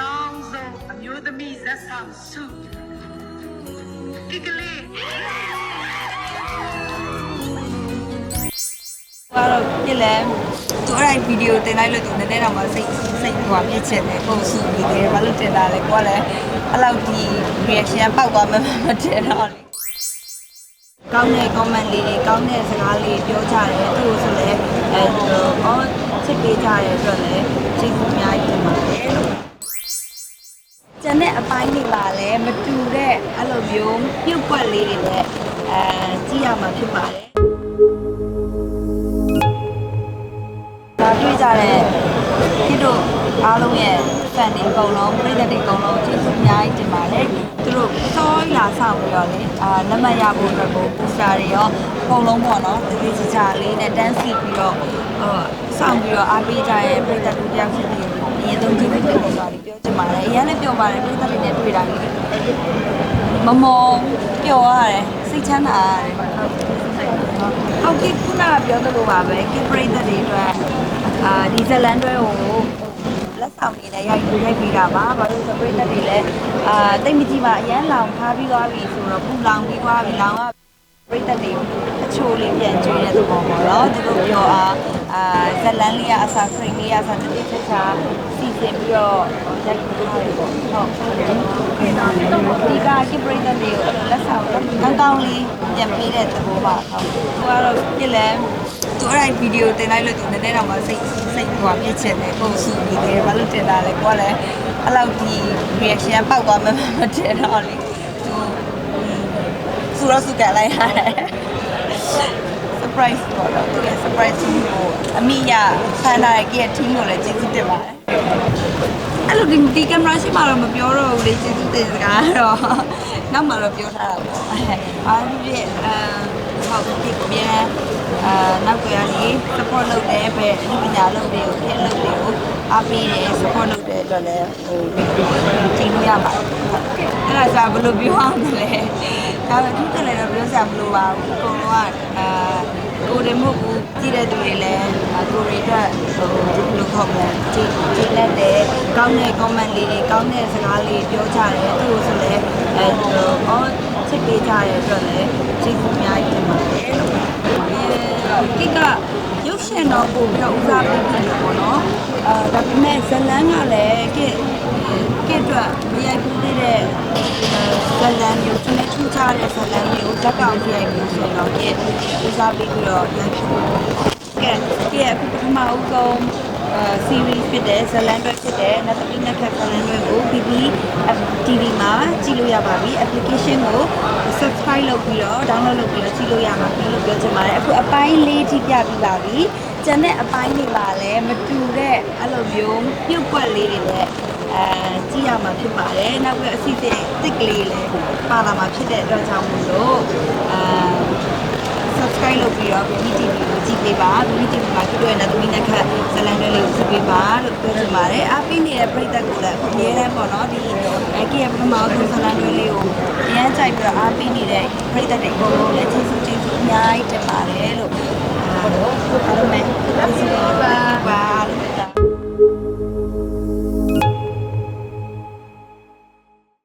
ကောင်းဆုံးအမျိုးသမီးဇက်ဆောင်စုဒီကလေးကတော့ပြစ်လဲသူအဲ့ဒီဗီဒီယိုတင်လိုက်လို့သူနည်းနည်းတော့မှစိတ်စိတ်ဟိုပြစ်ချင်တယ်ပုံစုပြီးတယ်ဘာလို့တင်တာလဲကိုကလည်းအဲ့လောက်ဒီ reaction ပောက်သွားမှမတင်တော့လေကောင်းတဲ့ comment လေးတွေကောင်းတဲ့စကားလေးပြောကြတယ်သူ့ကိုဆိုလဲအဲအော်ချစ်ပေးကြတဲ့အတွက်လည်းကျေးဇူးအများကြီးတင်ပါတယ်လို့ကျန်တဲ့ အပိုင်းတွေပါလဲမတူတဲ့အဲ့လိုမျိုးပြုတ်ပွက်လေးတွေလည်းအဲကြည့်ရမှာဖြစ်ပါတယ်ဒါတွေ့ကြတဲ့ဒီတို့အားလုံးရဲ့ fan တွေအကုန်လုံးပရိသတ်တွေအကုန်လုံးကျေးဇူးအများကြီးတင်ပါတယ်သူတို့စောလာဆောင်ပြီးတော့လေအာလက်မှတ်ရဖို့အတွက်ကို booster တွေရောအကုန်လုံးပေါ့နော်ဒီဒီချာလေးနဲ့တန်းစီပြီးတော့ဟိုဆောင်ပြီးတော့အားပေးကြရဲ့ပရိသတ်တို့တယောက်ဖြစ်ပြီးအရင်ဆုံးကျေးဇူးတင်ပါတယ် ပြောချင်ပါတယ်အရင်လည်းပြောပါတယ်ပရိသတ်တွေနဲ့တွေ့တာလေမမောပျော်ရတယ်စိတ်ချမ်းသာရတယ်ဟုတ်ကဲ့ခုနကပြောသလိုပါပဲကိပရိသတ်တွေအတွက်အာဒီဇလန်တွဲကိုလက်ဆောင်နေနဲ့ရိုက်ရိုက်ပေးတာပါဘာလို့ဆိုပရိသတ်တွေလည်းအာတိတ်မကြည့်ပါအရန်လောင်ထားပြီးသွားပြီဆိုတော့ပူလောင်ပြီးသွားပြီလောင်က ပရိသတ်တွေအချိုးလေးပြန်ကျွေးတဲ့သဘောပေါ့နော်သူတို့ပြောအားအာဇလန်လေးကအစားခရင်လေးကအစားတစ်တစ်ချာစီစဉ်ပြီးတော့ရိုက်ပေးထားတယ်ပေါ့ဟုတ်ဒီကကိပရိသတ်တွေကိုလက်ဆောင်ကောင်းကောင်းလေးပြန်ပေးတဲ့သဘောပါဟုတ်သူကတော့ပြစ်လဲသူအဲ့ဒီဗီဒီယိုတင်လိုက်လို့သူနည်းနည်းတော့မှစိတ်စိတ်ဟိုပြစ်ချင်တယ်ပုံစုပြီးတယ်ဘာလို့တင်တာလဲကိုကလည်းအဲ့လောက်ဒီ reaction ပောက်သွားမှမတင်တော့လေသူ စူရစုကလိုက်ရတယ် surprise ပေါ့တော့သူက surprise ကိုအမိရဖန်လာရဲ့ team ကိုလည်းကျေးဇူးတင်ပါတယ်အဲ့လိုဒီဒီကင်မရာရှိမှတော့မပြောတော့ဘူးလေကျေးဇူးတင်စကားတော့နောက်မှတော့ပြောထားတာပေါ့အားဖြင့်အဲ ဟုတ်ဒီကမြန်အာနောက်ကြရနေ support လုပ်တယ်ပဲအမှုပညာလုပ်တယ်ကိုဖြစ်လုပ်တယ်ကိုအားပေးတယ် support လုပ်တဲ့အတွက်လည်းဟိုကြည့်လို့ရပါတယ်အဲ့ဒါကြောင့်ဘယ်လိုပြောအောင်လဲဒါပေမဲ့သူတက်လည်းတော့ပြောစရာမလိုပါဘူးအကုန်လုံးကအာကိုယ်တည်းမဟုတ်ဘူးကြည့်တဲ့သူတွေလည်းကိုယ်တွေအတွက်ဟိုဒီလိုခေါ်မလဲကြည့်ကြည့်လက်တယ်ကောင်းတဲ့ comment လေးတွေကောင်းတဲ့စကားလေးပြောကြတယ်သူ့ကိုဆိုလည်းအဲဟိုအော် ချစ်ပေးကြတဲ့အတွက်လည်းကျေးဇူးအများကြီးတင်ပါတယ်လို့ကိကရုပ်ရှင်တော့ပုံတော့ဦးစားပေးတယ်ပေါ့နော်အာဒါပေမဲ့ဇလန်းကလည်းကိကိအတွက်မရိုက်ဘူးသေးတဲ့ဇလန်းမျိုးသူနဲ့ထူးခြားတဲ့ဇလန်းမျိုးဇက်ကောင်ပြရိုက်မျိုးဆိုတော့ကိဦးစားပေးပြီးတော့ရိုက်ဖြစ်ကဲကိရဲ့ပထမဦးဆုံးအာ series ဖြစ်တဲ့ဇလန်တွေဖြစ်တဲ့နတ်သမီးနတ်ခတ်ဇလန်တွေကို BB TV မှာကြည့်လို့ရပါပြီ application ကို subscribe လုပ်ပြီးတော့ download လုပ်ပြီးတော့ကြည့်လို့ရပါပြီလို့ပြောချင်ပါတယ်အခုအပိုင်းလေးထိပြပြီးပါပြီကျန်တဲ့အပိုင်းတွေပါလဲမတူတဲ့အဲ့လိုမျိုးပြုတ်ပွက်လေးတွေလည်းအဲကြည့်ရမှာဖြစ်ပါတယ်နောက်ပြီးအစီအစဉ်တစ်ကလေးလည်းပါလာမှာဖြစ်တဲ့အတွက်ကြောင့်မို့လို့အာ subscribe လုပ်ပြီးတော့ BTV ကိုကြည့်ပေးပါ BTV မှာကြည့်တွေ့တဲ့သမီးနဲ့ခက်ဇလန်တွေလေးကိုကြည့်ပေးပါလို့ပြော ချင်ပါတယ်အားပေးနေတဲ့ပရိသတ်ကိုလည်းအများတန်းပေါ့နော်ဒီအဲကီရဲ့ပထမဆုံးဇလန်တွေလေးကိုအရန်ကြိုက်ပြီးတော့အားပေးနေတဲ့ပရိသတ်တွေအကုန်လုံးလည်းကျေးဇူးကျေးဇူးအများကြီးတင်ပါတယ်လို့အားလုံးပဲကျေးဇူးပါ